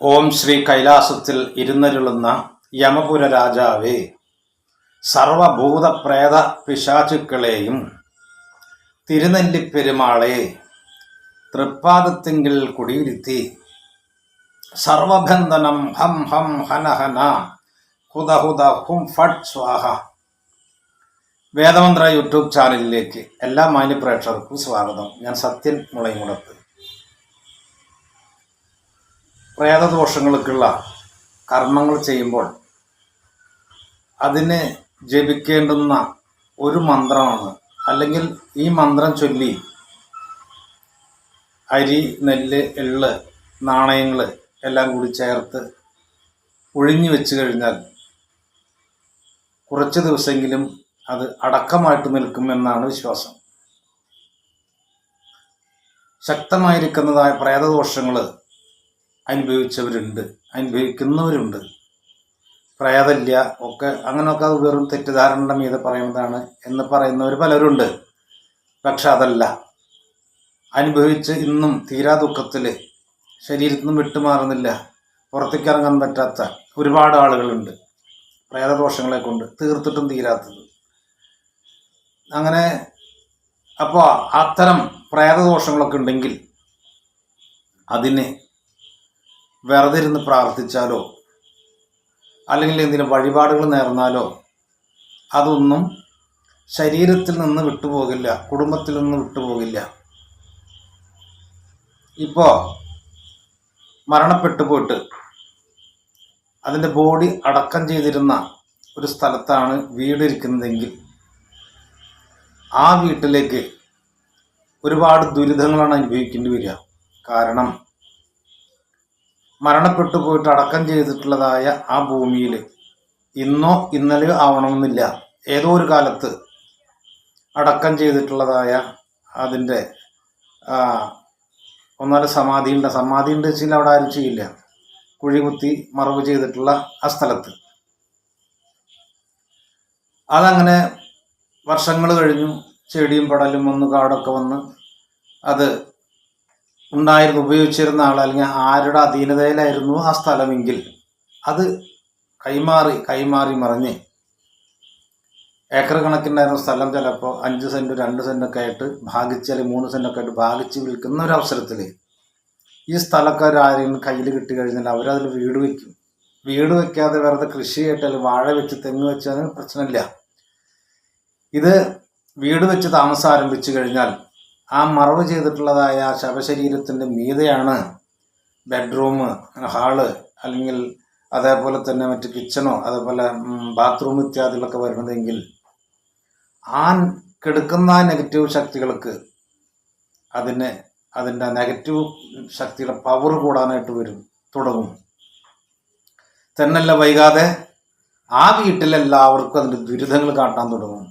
ഓം ശ്രീ കൈലാസത്തിൽ ഇരുന്നരുളുന്ന യമപുര രാജാവേ സർവഭൂത പ്രേത പിശാചുക്കളെയും തിരുനെല്ലിപ്പെരുമാളെ തൃപ്പാദത്തിങ്കിൽ കുടിയിരുത്തി സർവബന്ധനം ഹം ഹം ഹന ഹന ഹുദ ഹുദ ഹും ഫട് സ്വാഹ. വേദമന്ത്ര യൂട്യൂബ് ചാനലിലേക്ക് എല്ലാ മാന്യപ്രേക്ഷകർക്കും സ്വാഗതം. ഞാൻ സത്യൻ മുളയുമുടത്ത് പ്രേതദോഷങ്ങൾക്കുള്ള കർമ്മങ്ങൾ ചെയ്യുമ്പോൾ അതിനെ ജപിക്കേണ്ടുന്ന ഒരു മന്ത്രമാണ്. അല്ലെങ്കിൽ ഈ മന്ത്രം ചൊല്ലി അരി നെല്ല് എള്ള് നാണയങ്ങൾ എല്ലാം കൂടി ചേർത്ത് ഒഴിഞ്ഞു വെച്ച് കഴിഞ്ഞാൽ കുറച്ച് ദിവസമെങ്കിലും അത് അടക്കമായിട്ട് നിൽക്കുമെന്നാണ് വിശ്വാസം. ശക്തമായിരിക്കുന്നതായ പ്രേതദോഷങ്ങൾ അനുഭവിച്ചവരുണ്ട് അനുഭവിക്കുന്നവരുണ്ട്. പ്രേതമില്ല ഒക്കെ അങ്ങനെയൊക്കെ അത് വെറും തെറ്റിദ്ധാരണയുടെ മീതെ പറയുന്നതാണ് എന്ന് പറയുന്നവർ പലരുണ്ട്. പക്ഷെ അതല്ല. അനുഭവിച്ച് ഇന്നും തീരാ ദുഃഖത്തിൽ ശരീരത്തിൽ നിന്നും വിട്ടുമാറുന്നില്ല. പുറത്തേക്ക് ഇറങ്ങാൻ പറ്റാത്ത ഒരുപാട് ആളുകളുണ്ട്. പ്രേതദോഷങ്ങളെ കൊണ്ട് തീർത്തിട്ടും തീരാത്തത്. അങ്ങനെ അപ്പോൾ അത്തരം പ്രേതദോഷങ്ങളൊക്കെ ഉണ്ടെങ്കിൽ അതിന് വെറുതെ ഇരുന്ന് പ്രാർത്ഥിച്ചാലോ? അല്ലെങ്കിൽ എന്തെങ്കിലും വഴിപാടുകൾ നേർന്നാലോ? അതൊന്നും ശരീരത്തിൽ നിന്ന് വിട്ടുപോകില്ല കുടുംബത്തിൽ നിന്ന് വിട്ടുപോകില്ല. ഇപ്പോൾ മരണപ്പെട്ടു പോയിട്ട് അതിന്റെ ബോഡി അടക്കം ചെയ്തിരുന്ന ഒരു സ്ഥലത്താണ് വീടിരിക്കുന്നതെങ്കിൽ ആ വീട്ടിലേക്ക് ഒരുപാട് ദുരിതങ്ങളാണ് അനുഭവിക്കേണ്ടി വരിക. കാരണം മരണപ്പെട്ടു പോയിട്ട് അടക്കം ചെയ്തിട്ടുള്ളതായ ആ ഭൂമിയിൽ ഇന്നോ ഇന്നലെയോ ആവണമെന്നില്ല. ഏതോ ഒരു കാലത്ത് അടക്കം ചെയ്തിട്ടുള്ളതായ അതിന്റെ ഒന്നാൽ സമാധി ഉണ്ട്. സമാധി ഉണ്ട് വെച്ചാൽ അവിടെ ആരും ചെയ്യില്ല. കുഴികുത്തി മറവ് ചെയ്തിട്ടുള്ള ആ സ്ഥലത്ത്. അതങ്ങനെ വർഷങ്ങൾ കഴിഞ്ഞു. ചെടിയും പടലും വന്ന് കാടൊക്കെ വന്ന് അത് ഉണ്ടായിരുന്നു ഉപയോഗിച്ചിരുന്ന ആൾ അല്ലെങ്കിൽ ആരുടെ അധീനതയിലായിരുന്നു ആ സ്ഥലമെങ്കിൽ. അത് കൈമാറി കൈമാറി മറിഞ്ഞ്. ഏക്കർ കണക്കിനായിരുന്ന സ്ഥലം ചിലപ്പോൾ അഞ്ച് സെന്റ് രണ്ട് സെന്റൊക്കെ ആയിട്ട് ഭാഗിച്ച് അല്ലെങ്കിൽ മൂന്ന് സെന്റൊക്കെ ആയിട്ട് ഭാഗിച്ച് വിൽക്കുന്ന ഒരു അവസരത്തിൽ ഈ സ്ഥലക്കാർ ആരെങ്കിലും കയ്യിൽ കിട്ടി കഴിഞ്ഞാൽ അവരതിൽ വീട് വയ്ക്കും വീട് വെക്കാതെ വെറുതെ കൃഷി അല്ലെങ്കിൽ വാഴ വെച്ച് തെങ്ങ് വെച്ചാൽ പ്രശ്നമില്ല. ഇത് വീട് വെച്ച് താമസം ആരംഭിച്ചു കഴിഞ്ഞാൽ ആ മറവ് ചെയ്തിട്ടുള്ളതായ ശവശരീരത്തിന്റെ മീതെയാണ് ബെഡ്റൂം ഹാൾ അല്ലെങ്കിൽ അതേപോലെ തന്നെ മറ്റ് കിച്ചണോ അതേപോലെ ബാത്റൂം ഇത്യാദികളൊക്കെ വരുന്നതെങ്കിൽ ആ കെടുക്കുന്ന നെഗറ്റീവ് ശക്തികൾക്ക് അതിന് അതിന്റെ നെഗറ്റീവ് ശക്തിയുടെ പവർ കൂടാനായിട്ട് വരും തുടങ്ങും. തന്നല്ല വൈകാതെ ആ വീട്ടിലെല്ലാവർക്കും അതിന്റെ ദുരിതങ്ങൾ കാട്ടാൻ തുടങ്ങും.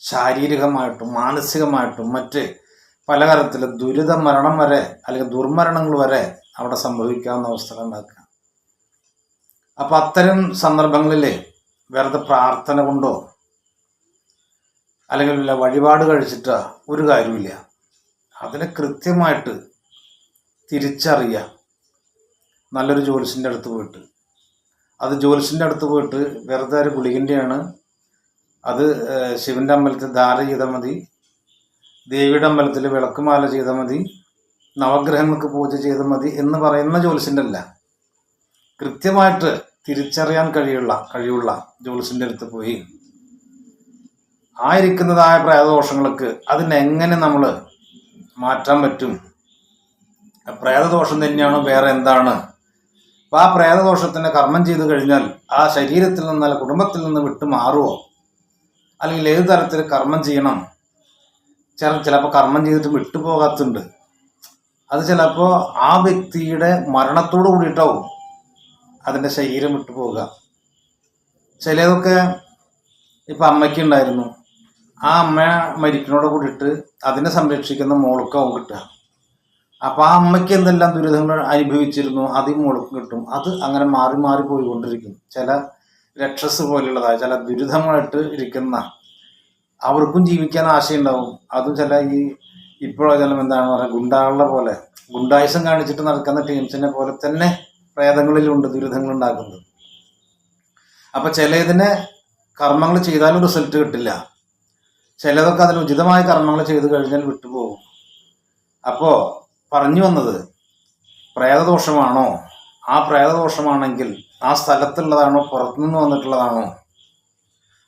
ശാരീരികമായിട്ടും മാനസികമായിട്ടും മറ്റ് പലതരത്തിലും ദുരിത മരണം വരെ അല്ലെങ്കിൽ ദുർമരണങ്ങൾ വരെ അവിടെ സംഭവിക്കാവുന്ന അവസ്ഥകൾ ഉണ്ടാക്കുക. അപ്പം അത്തരം സന്ദർഭങ്ങളിൽ വെറുതെ പ്രാർത്ഥന കൊണ്ടോ അല്ലെങ്കിൽ വല്ല വഴിപാട് കഴിച്ചിട്ട് ഒരു കാര്യമില്ല അതിനെ കൃത്യമായിട്ട് തിരിച്ചറിയുക. നല്ലൊരു ജോലിസിന്റെ അടുത്ത് പോയിട്ട്. അത് ജോലിസിന്റെ അടുത്ത് പോയിട്ട് വെറുതെ ഒരു ഗുളികന്റെയാണ് അത് ശിവന്റെ അമ്പലത്തിൽ ധാര ചെയ്താൽ മതി. ദേവിയുടെ അമ്പലത്തിൽ വിളക്കുമാല ചെയ്താൽ മതി നവഗ്രഹങ്ങൾക്ക് പൂജ ചെയ്താൽ മതി എന്ന് പറയുന്ന ജ്യോത്സ്യന്റെ അല്ല കൃത്യമായിട്ട് തിരിച്ചറിയാൻ കഴിയുള്ള കഴിവുള്ള ജ്യോത്സ്യന്റെ അടുത്ത് പോയി. ആയിരിക്കുന്നതായ പ്രേതദോഷങ്ങൾക്ക് അതിനെങ്ങനെ നമ്മൾ മാറ്റാൻ പറ്റും? പ്രേതദോഷം തന്നെയാണ് വേറെ എന്താണ്? അപ്പം ആ പ്രേതദോഷത്തിന്റെ കർമ്മം ചെയ്തു കഴിഞ്ഞാൽ ആ ശരീരത്തിൽ നിന്ന് അല്ല കുടുംബത്തിൽ നിന്ന് വിട്ടു മാറുമോ അല്ലെങ്കിൽ ഏത് തരത്തിൽ കർമ്മം ചെയ്യണം? ചില ചിലപ്പോൾ കർമ്മം ചെയ്തിട്ട് വിട്ടുപോകാത്തുണ്ട് അത് ചിലപ്പോൾ ആ വ്യക്തിയുടെ മരണത്തോട് കൂടിയിട്ടാവും അതിന്റെ ശരീരം വിട്ടുപോകുക ചിലതൊക്കെ ഇപ്പം അമ്മയ്ക്കുണ്ടായിരുന്നു ആ അമ്മ മരിക്കുന്നതോട് കൂടിയിട്ട് അതിനെ സംരക്ഷിക്കുന്ന മോൾക്കാവും കിട്ടുക. അപ്പോൾ ആ അമ്മയ്ക്ക് എന്തെല്ലാം ദുരിതങ്ങൾ അനുഭവിച്ചിരുന്നു അത് ഈ മോൾക്കും കിട്ടും. അത് അങ്ങനെ മാറി മാറി പോയിക്കൊണ്ടിരിക്കും ചില രക്ഷസ് പോലുള്ളതായ ചില ദുരിതമായിട്ട് ഇരിക്കുന്ന അവർക്കും ജീവിക്കാൻ ആശയുണ്ടാവും. അതും ചില ഈ ഇപ്പോഴും ചില എന്താണ് പറയുക ഗുണ്ടാകളുടെ പോലെ ഗുണ്ടായുസം കാണിച്ചിട്ട് നടക്കുന്ന ടീംസിനെ പോലെ തന്നെ പ്രേതങ്ങളിലുണ്ട് ദുരിതങ്ങൾ ഉണ്ടാക്കുന്നത്. അപ്പൊ ചിലതിനെ കർമ്മങ്ങൾ ചെയ്താലും റിസൾട്ട് കിട്ടില്ല. ചിലതൊക്കെ അതിന് ഉചിതമായ കർമ്മങ്ങൾ ചെയ്തു കഴിഞ്ഞാൽ വിട്ടുപോകും. അപ്പോ പറഞ്ഞു വന്നത് പ്രേതദോഷമാണോ? ആ പ്രേതദോഷമാണെങ്കിൽ ആ സ്ഥലത്തുള്ളതാണോ? പുറത്തുനിന്ന് വന്നിട്ടുള്ളതാണോ?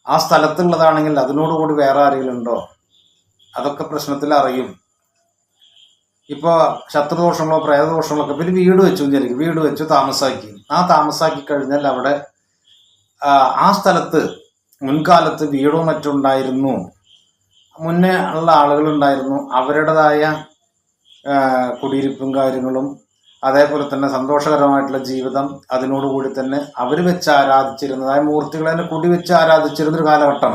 ആ സ്ഥലത്തുള്ളതാണെങ്കിൽ അതിനോടുകൂടി വേറെ ആരെങ്കിലും ഉണ്ടോ? അതൊക്കെ പ്രശ്നത്തിൽ അറിയും. ഇപ്പോൾ ശത്രുദോഷങ്ങളോ പ്രേതദോഷങ്ങളോ ഒക്കെ പിന്നെ വീട് വെച്ചു വിചാരിക്കും. വീട് വെച്ചു താമസാക്കി. ആ താമസാക്കി കഴിഞ്ഞാൽ അവിടെ ആ, സ്ഥലത്ത് മുൻകാലത്ത് വീടോ മറ്റുണ്ടായിരുന്നു മുന്നേ ഉള്ള ആളുകളുണ്ടായിരുന്നു അവരുടേതായ കുടിയിരിപ്പും കാര്യങ്ങളും അതേപോലെ തന്നെ സന്തോഷകരമായിട്ടുള്ള ജീവിതം അതിനോടുകൂടി തന്നെ അവർ വെച്ച് ആരാധിച്ചിരുന്നതായ മൂർത്തികളെ തന്നെ കുടി വെച്ച് ആരാധിച്ചിരുന്നൊരു കാലഘട്ടം.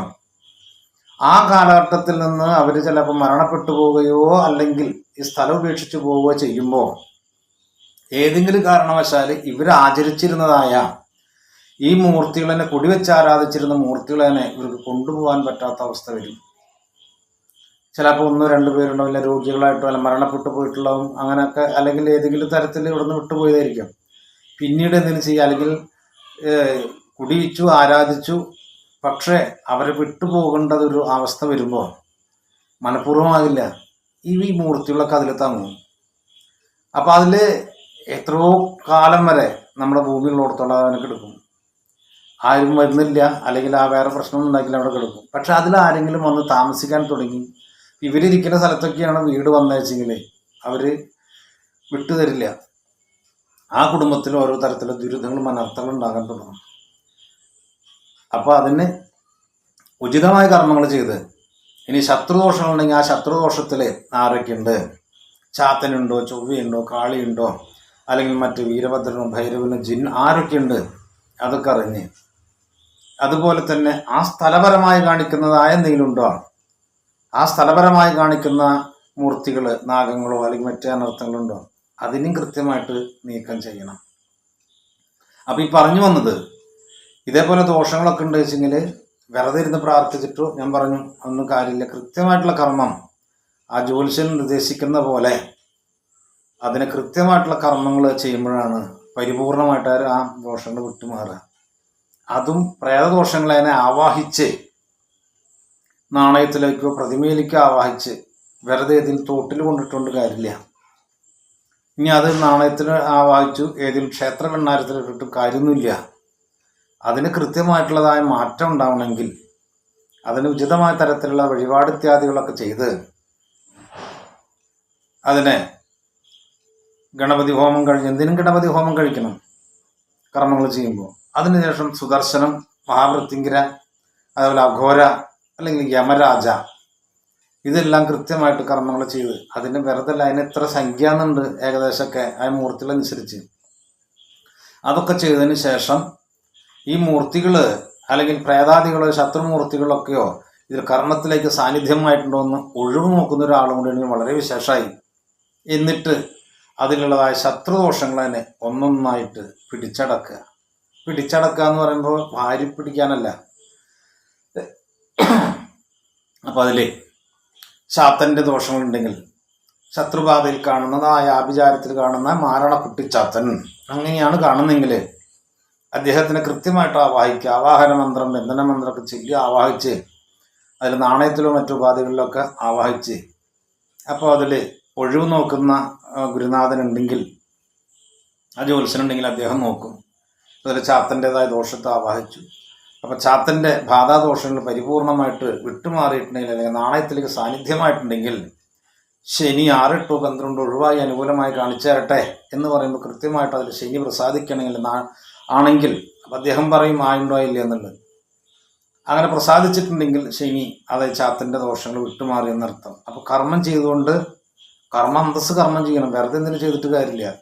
ആ കാലഘട്ടത്തിൽ നിന്ന് അവർ ചിലപ്പോൾ മരണപ്പെട്ടു പോവുകയോ അല്ലെങ്കിൽ ഈ സ്ഥലം ഉപേക്ഷിച്ചു പോവുകയോ ചെയ്യുമ്പോൾ ഏതെങ്കിലും കാരണവശാൽ ഇവർ ആചരിച്ചിരുന്നതായ ഈ മൂർത്തികളെ കുടിവെച്ച് ആരാധിച്ചിരുന്ന മൂർത്തികളെ ഇവർക്ക് കൊണ്ടുപോകാൻ പറ്റാത്ത അവസ്ഥ വരും. ചിലപ്പോൾ ഒന്നോ രണ്ടു പേരുണ്ടാവും ഇല്ല രോഗികളായിട്ടോ അല്ല മരണപ്പെട്ടു പോയിട്ടുള്ളതും അങ്ങനെയൊക്കെ അല്ലെങ്കിൽ ഏതെങ്കിലും തരത്തിൽ ഇവിടുന്ന് വിട്ടുപോയതായിരിക്കും. പിന്നീട് എന്തെങ്കിലും ചെയ്യുക അല്ലെങ്കിൽ കുടിയിച്ചു ആരാധിച്ചു പക്ഷേ അവരെ വിട്ടുപോകേണ്ടത് ഒരു അവസ്ഥ വരുമ്പോൾ മനഃപൂർവമാകില്ല. ഈ ഈ മൂർത്തികളൊക്കെ അതിൽ തങ്ങും. അപ്പോൾ അതിൽ എത്രയോ കാലം വരെ നമ്മുടെ ഭൂമിയിലുള്ളടത്തോളം അവനെ കിടക്കും. ആരും വരുന്നില്ല അല്ലെങ്കിൽ ആ വേറെ പ്രശ്നമൊന്നും ഉണ്ടാക്കില്ല അവിടെ കിടക്കും. പക്ഷെ അതിൽ ആരെങ്കിലും വന്ന് താമസിക്കാൻ തുടങ്ങി ഇവരിയ്ക്കുന്ന സ്ഥലത്തൊക്കെയാണ് വീട് വന്നേച്ചെങ്കിൽ അവർ വിട്ടുതരില്ല ആ കുടുംബത്തിൽ ഓരോ തരത്തിലുള്ള ദുരിതങ്ങളും അനർത്ഥങ്ങളും ഉണ്ടാകാൻ തുടങ്ങും. അപ്പോൾ അതിന് ഉചിതമായ കർമ്മങ്ങൾ ചെയ്ത് ഇനി ശത്രുദോഷങ്ങളുണ്ടെങ്കിൽ ആ ശത്രുദോഷത്തിൽ ആരൊക്കെയുണ്ട്? ചാത്തനുണ്ടോ ചൊവ്വയുണ്ടോ കാളിയുണ്ടോ അല്ലെങ്കിൽ മറ്റ് വീരഭദ്രനോ ഭൈരവനും ജിൻ ആരൊക്കെയുണ്ട്? അതൊക്കെ അറിഞ്ഞ്. അതുപോലെ തന്നെ ആ സ്ഥലപരമായി കാണിക്കുന്നതായ എന്തെങ്കിലും ഉണ്ടോ? ആ സ്ഥലപരമായി കാണിക്കുന്ന മൂർത്തികൾ നാഗങ്ങളോ അല്ലെങ്കിൽ മറ്റു അനർത്ഥങ്ങളുണ്ടോ? അതിനും കൃത്യമായിട്ട് നീക്കം ചെയ്യണം. അപ്പം ഈ പറഞ്ഞു വന്നത് ഇതേപോലെ ദോഷങ്ങളൊക്കെ ഉണ്ട് വെച്ചെങ്കിൽ വെറുതെ ഇരുന്ന് പ്രാർത്ഥിച്ചിട്ടോ ഞാൻ പറഞ്ഞു ഒന്നും കാര്യമില്ല. കൃത്യമായിട്ടുള്ള കർമ്മം ആ ജ്യോത്സ്യൻ നിർദ്ദേശിക്കുന്ന പോലെ അതിന് കൃത്യമായിട്ടുള്ള കർമ്മങ്ങൾ ചെയ്യുമ്പോഴാണ് പരിപൂർണമായിട്ട് ആ ദോഷങ്ങൾ വിട്ടുമാറുക. അതും പ്രേതദോഷങ്ങളെ അതിനെ ആവാഹിച്ച് നാണയത്തിലേക്കോ പ്രതിമയിലേക്കോ ആവാഹിച്ച് വെറുതെ ഇതിൽ തോട്ടിൽ കൊണ്ടിട്ടുണ്ട് കാര്യമില്ല. ഇനി അത് നാണയത്തിൽ ആവാഹിച്ചു ഏതെങ്കിലും ക്ഷേത്ര ഭണ്ഡാരത്തിൽ ഇട്ടിട്ട് കാര്യമൊന്നുമില്ല. അതിന് കൃത്യമായിട്ടുള്ളതായ മാറ്റം ഉണ്ടാവണമെങ്കിൽ അതിന് ഉചിതമായ തരത്തിലുള്ള വഴിപാട് ഇത്യാദികളൊക്കെ ചെയ്ത് അതിനെ ഗണപതി ഹോമം കഴിഞ്ഞ് എന്തിനും ഗണപതി ഹോമം കഴിക്കണം കർമ്മങ്ങൾ ചെയ്യുമ്പോൾ. അതിനുശേഷം സുദർശനം മഹാവൃത്തിങ്കര അതുപോലെ അഘോര അല്ലെങ്കിൽ യമരാജ. ഇതെല്ലാം കൃത്യമായിട്ട് കർമ്മങ്ങൾ ചെയ്ത് അതിന് വെറുതല്ല അതിന് എത്ര സംഖ്യ എന്നുണ്ട് ഏകദേശമൊക്കെ ആ മൂർത്തികളനുസരിച്ച്. അതൊക്കെ ചെയ്തതിന് ശേഷം ഈ മൂർത്തികൾ അല്ലെങ്കിൽ പ്രേതാദികളോ ശത്രുമൂർത്തികളൊക്കെയോ ഇതിൽ കർമ്മത്തിലേക്ക് സാന്നിധ്യമായിട്ടുണ്ടോ എന്ന് ഒഴിവ് നോക്കുന്ന ഒരാളും കൂടി ഉണ്ടെങ്കിൽ വളരെ വിശേഷമായി എന്നിട്ട് അതിലുള്ളതായ ശത്രുദോഷങ്ങൾ തന്നെ ഒന്നൊന്നായിട്ട് പിടിച്ചടക്കുക. പിടിച്ചടക്കുക എന്ന് പറയുമ്പോൾ ഭാര്യ പിടിക്കാനല്ല അപ്പോൾ അതിൽ ശാത്തന്റെ ദോഷങ്ങളുണ്ടെങ്കിൽ ശത്രുബാധയിൽ കാണുന്നതായ ആഭിചാരത്തിൽ കാണുന്ന മാരണക്കുട്ടിച്ചാത്തൻ അങ്ങനെയാണ് കാണുന്നെങ്കിൽ അദ്ദേഹത്തിന് കൃത്യമായിട്ട് ആവാഹിക്കുക. ആവാഹന മന്ത്രം ബന്ധന മന്ത്രമൊക്കെ ചൊല്ലി ആവാഹിച്ച് അതിൽ നാണയത്തിലോ മറ്റു ഉപാധികളിലൊക്കെ ആവാഹിച്ച് അപ്പോൾ അതിൽ ഒഴിവ് നോക്കുന്ന ഗുരുനാഥനുണ്ടെങ്കിൽ ആ ജ്യോത്സ്യനുണ്ടെങ്കിൽ അദ്ദേഹം നോക്കും. അതിൽ ചാത്തന്റെതായ ദോഷത്തെ ആവാഹിച്ചു. അപ്പോൾ ചാത്തന്റെ ബാധാദോഷങ്ങൾ പരിപൂർണമായിട്ട് വിട്ടുമാറിയിട്ടുണ്ടെങ്കിൽ അല്ലെങ്കിൽ നാണയത്തിലേക്ക് സാന്നിധ്യമായിട്ടുണ്ടെങ്കിൽ ശനി ആറെട്ടോ പന്ത്രണ്ട് ഒഴിവായി അനുകൂലമായി കാണിച്ചു തരട്ടെ എന്ന് പറയുമ്പോൾ കൃത്യമായിട്ട് അതിൽ ശനി പ്രസാദിക്കണമെങ്കിൽ ആണെങ്കിൽ അപ്പം അദ്ദേഹം പറയും ആയുണ്ടോ ഇല്ല എന്നുള്ളത്. അങ്ങനെ പ്രസാദിച്ചിട്ടുണ്ടെങ്കിൽ ശനി അതായത് ചാത്തന്റെ ദോഷങ്ങൾ വിട്ടുമാറി എന്നർത്ഥം. അപ്പോൾ കർമ്മം ചെയ്തുകൊണ്ട് കർമ്മ അന്തസ് കർമ്മം ചെയ്യണം. വെറുതെ എന്തിനു ചെയ്തിട്ട് കാര്യമില്ല.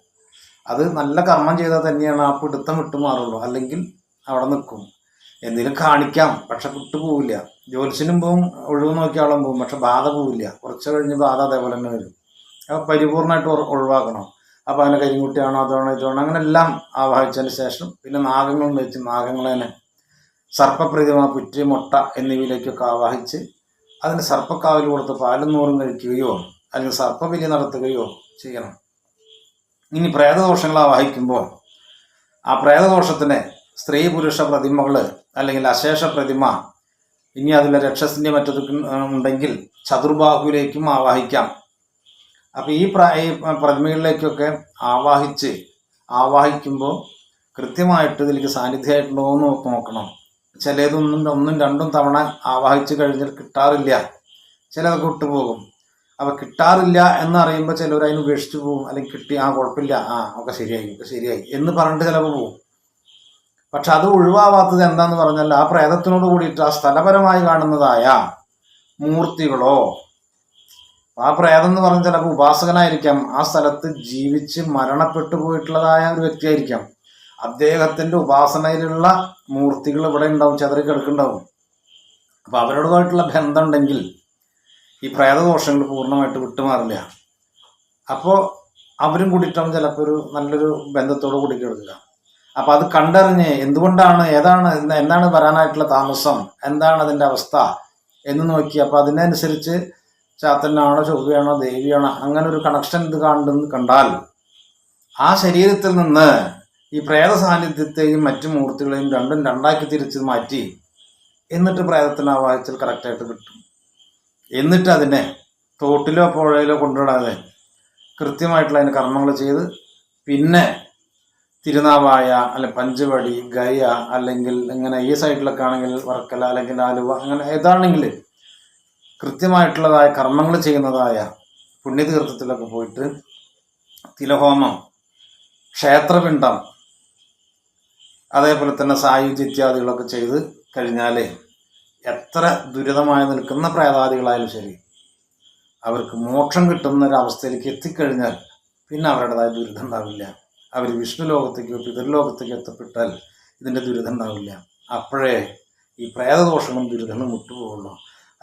അത് നല്ല കർമ്മം ചെയ്താൽ തന്നെയാണ് ആ പിടുത്തം വിട്ടുമാറുള്ളൂ. അല്ലെങ്കിൽ അവിടെ നിൽക്കും. എന്തെങ്കിലും കാണിക്കാം. പക്ഷെ വിട്ടുപോവില്ല ജ്യോത്സ്യനും പോവും ഒഴിവ് നോക്കിയാളും പോവും. പക്ഷെ ബാധ പോവില്ല. കുറച്ച് കഴിഞ്ഞ് ബാധ അതേപോലെ തന്നെ വരും. അപ്പോൾ പരിപൂർണമായിട്ട് ഒഴിവാക്കണം. അപ്പോൾ അതിനെ കരിങ്കുട്ടിയാണോ അതാണോ ഇതാണോ അങ്ങനെ എല്ലാം ആവാഹിച്ചതിന് ശേഷം പിന്നെ നാഗങ്ങൾ വെച്ച് നാഗങ്ങളെ സർപ്പപ്രതിമ പുറ്റി മുട്ട എന്നിവയിലേക്കൊക്കെ ആവാഹിച്ച് അതിന് സർപ്പക്കാവിൽ കൊടുത്ത് പാലും നൂറും കഴിക്കുകയോ അല്ലെങ്കിൽ സർപ്പബലി നടത്തുകയോ ചെയ്യണം. ഇനി പ്രേതദോഷങ്ങൾ ആവാഹിക്കുമ്പോൾ ആ പ്രേതദോഷത്തിന് സ്ത്രീ പുരുഷ പ്രതിമകൾ അല്ലെങ്കിൽ അശേഷ പ്രതിമ ഇനി അതിൽ രക്ഷസിന്റെ മറ്റൊരു ഉണ്ടെങ്കിൽ ചതുർബാഹുവിലേക്കും ആവാഹിക്കാം. അപ്പോൾ ഈ പ്ര ഈ പ്രതിമകളിലേക്കൊക്കെ ആവാഹിച്ച് ആവാഹിക്കുമ്പോൾ കൃത്യമായിട്ട് ഇതിലേക്ക് സാന്നിധ്യമായിട്ടുണ്ടോ എന്ന് നോക്കണം. ചിലതൊന്നും ഒന്നും രണ്ടും തവണ ആവാഹിച്ച് കഴിഞ്ഞാൽ കിട്ടാറില്ല. ചിലതൊക്കെ വിട്ടുപോകും. അപ്പൊ കിട്ടാറില്ല എന്നറിയുമ്പോൾ ചിലവർ അതിന് ഉപേക്ഷിച്ച് പോകും. അല്ലെങ്കിൽ കിട്ടി ആ കുഴപ്പമില്ല ആ ഒക്കെ ശരിയായി ഒക്കെ ശരിയായി എന്ന് പറഞ്ഞിട്ട് ചിലപ്പോൾ പോകും. പക്ഷെ അത് ഒഴിവാവാത്തത് എന്താന്ന് പറഞ്ഞാൽ ആ പ്രേതത്തിനോട് കൂടിയിട്ട് ആ സ്ഥലപരമായി കാണുന്നതായ മൂർത്തികളോ ആ പ്രേതം എന്ന് പറഞ്ഞാൽ ചിലപ്പോൾ ഉപാസകനായിരിക്കാം. ആ സ്ഥലത്ത് ജീവിച്ച് മരണപ്പെട്ടു പോയിട്ടുള്ളതായ ഒരു വ്യക്തിയായിരിക്കാം. അദ്ദേഹത്തിന്റെ ഉപാസനയിലുള്ള മൂർത്തികൾ ഇവിടെ ഉണ്ടാവും ചെതറി കിടക്കുന്നുണ്ടാവും. അപ്പൊ അവരോടുമായിട്ടുള്ള ബന്ധം ഉണ്ടെങ്കിൽ ഈ പ്രേതദോഷങ്ങൾ പൂർണമായിട്ട് വിട്ടുമാറില്ല. അപ്പോൾ അവരും കൂടിയിട്ടാവും ചിലപ്പോൾ ഒരു നല്ലൊരു ബന്ധത്തോട് കൂടി കിടക്കുക. അപ്പൊ അത് കണ്ടറിഞ്ഞ് എന്തുകൊണ്ടാണ് ഏതാണ് എന്താണ് വരാനായിട്ടുള്ള താമസം എന്താണ് അതിന്റെ അവസ്ഥ എന്ന് നോക്കി. അപ്പൊ അതിനനുസരിച്ച് ചാത്തനാണോ ചൊവ്വയാണോ ദേവിയാണോ അങ്ങനെ ഒരു കണക്ഷൻ ഇത് കണ്ടെന്ന് കണ്ടാൽ ആ ശരീരത്തിൽ നിന്ന് ഈ പ്രേത സാന്നിധ്യത്തെയും മറ്റു മൂർത്തികളെയും രണ്ടും രണ്ടാക്കി തിരിച്ച് മാറ്റി എന്നിട്ട് പ്രേതത്തിന് ആ ആവാഹിച്ചാൽ കറക്റ്റായിട്ട് കിട്ടും. എന്നിട്ട് അതിനെ തോട്ടിലോ പുഴയിലോ കൊണ്ടുവിടാതെ കൃത്യമായിട്ടുള്ള അതിന് കർമ്മങ്ങൾ ചെയ്ത് പിന്നെ തിരുനാവായ അല്ലെ പഞ്ചവടി ഗയ അല്ലെങ്കിൽ ഇങ്ങനെ ഈ സൈഡിലൊക്കെ ആണെങ്കിൽ വർക്കല അല്ലെങ്കിൽ ആലുവ അങ്ങനെ ഏതാണെങ്കിൽ കൃത്യമായിട്ടുള്ളതായ കർമ്മങ്ങൾ ചെയ്യുന്നതായ പുണ്യതീർത്ഥത്തിലൊക്കെ പോയിട്ട് തിലഹോമം ക്ഷേത്രപിണ്ഡം അതേപോലെ തന്നെ സായുജ്യ ഇത്യാദികളൊക്കെ ചെയ്ത് കഴിഞ്ഞാൽ എത്ര ദുരിതമായി നിൽക്കുന്ന പ്രേതാദികളായാലും ശരി അവർക്ക് മോക്ഷം കിട്ടുന്ന ഒരു അവസ്ഥയിലേക്ക് എത്തിക്കഴിഞ്ഞാൽ പിന്നെ അവരുടേതായ ദുരിതം ഉണ്ടാവില്ല. അവർ വിഷ്ണു ലോകത്തേക്കോ പിതൃലോകത്തേക്കോ എത്തപ്പെട്ടാൽ ഇതിന്റെ ദുരിതം ഉണ്ടാവില്ല. അപ്പോഴേ ഈ പ്രേതദോഷങ്ങളും ദുരിതങ്ങളും വിട്ടുപോകുള്ളൂ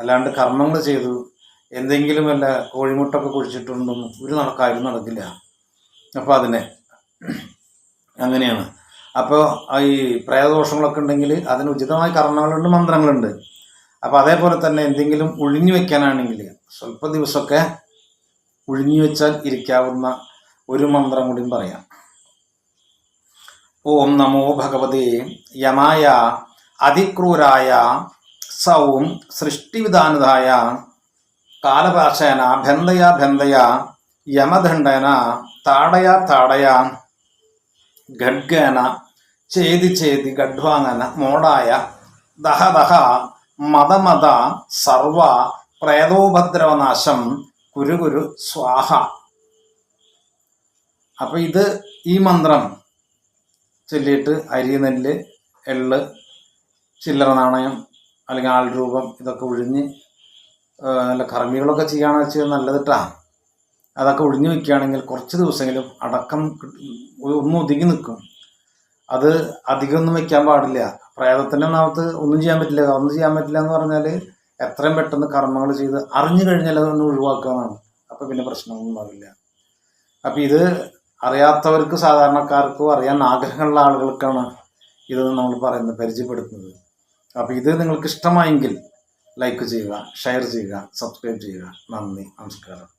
അല്ലാണ്ട് കർമ്മങ്ങൾ ചെയ്തു എന്തെങ്കിലും വല്ല കോഴിമുട്ടൊക്കെ കുഴിച്ചിട്ടുണ്ടെന്നും ഒരു കാര്യം നടക്കില്ല. അപ്പോൾ അതിനെ അങ്ങനെയാണ്. അപ്പോൾ ഈ പ്രേതദോഷങ്ങളൊക്കെ ഉണ്ടെങ്കിൽ അതിന് ഉചിതമായ കർമ്മങ്ങളുണ്ട് മന്ത്രങ്ങളുണ്ട്. അപ്പോൾ അതേപോലെ തന്നെ എന്തെങ്കിലും ഒഴിഞ്ഞു വെക്കാനാണെങ്കിൽ സ്വല്പ ദിവസമൊക്കെ ഒഴിഞ്ഞു വെച്ചാൽ ഇരിക്കാവുന്ന ഒരു മന്ത്രം കൂടിയും പറയാം. ഓം നമോ ഭഗവതേ. യമായ അതിക്രൂരായ സൗം സൃഷ്ടിവിധാനതായ കാലപാശേന ബന്ധയ ബന്ധയ യമദണ്ഡന താടയ താടയ ഖഡ്ഗേന ചേതി ചേതി ഖഡ്വാങ്ങന മോടായ ദഹ ദഹ മതമത സർവ പ്രേതോപദ്രവനാശം കുരുകുരു കുരു സ്വാഹ. അപ്പൊ ഇത് ഈ മന്ത്രം ചൊല്ലിയിട്ട് അരി നെല്ല് എള്ള് ചില്ലറ നാണയം അല്ലെങ്കിൽ ആൾ രൂപം ഇതൊക്കെ ഒഴിഞ്ഞ് നല്ല കർമ്മികളൊക്കെ ചെയ്യുകയാണെന്ന് വെച്ചാൽ നല്ലതിട്ടാ അതൊക്കെ ഒഴിഞ്ഞു വെക്കുകയാണെങ്കിൽ കുറച്ച് ദിവസമെങ്കിലും അടക്കം ഒന്നും ഒന്ന് ഒതുങ്ങി നിൽക്കും. അത് അധികമൊന്നും വെക്കാൻ പാടില്ല. പ്രേതത്തിന്റെ നാമത്ത് ഒന്നും ചെയ്യാൻ പറ്റില്ല. ഒന്നും ചെയ്യാൻ പറ്റില്ല എന്ന് പറഞ്ഞാൽ എത്രയും പെട്ടെന്ന് കർമ്മങ്ങൾ ചെയ്ത് അറിഞ്ഞു കഴിഞ്ഞാൽ അതൊന്ന് ഒഴിവാക്കാന്നാണ്. അപ്പോൾ പിന്നെ പ്രശ്നമൊന്നും ഉണ്ടാവില്ല. അപ്പം ഇത് അറിയാത്തവർക്ക് സാധാരണക്കാർക്കും അറിയാൻ ആഗ്രഹമുള്ള ആളുകൾക്കാണ് ഇത് നമ്മൾ പറയുന്നത് പരിചയപ്പെടുത്തുന്നത്. അപ്പോൾ ഇത് നിങ്ങൾക്ക് ഇഷ്ടമായെങ്കിൽ ലൈക്ക് ചെയ്യുക ഷെയർ ചെയ്യുക സബ്സ്ക്രൈബ് ചെയ്യുക. നന്ദി നമസ്കാരം.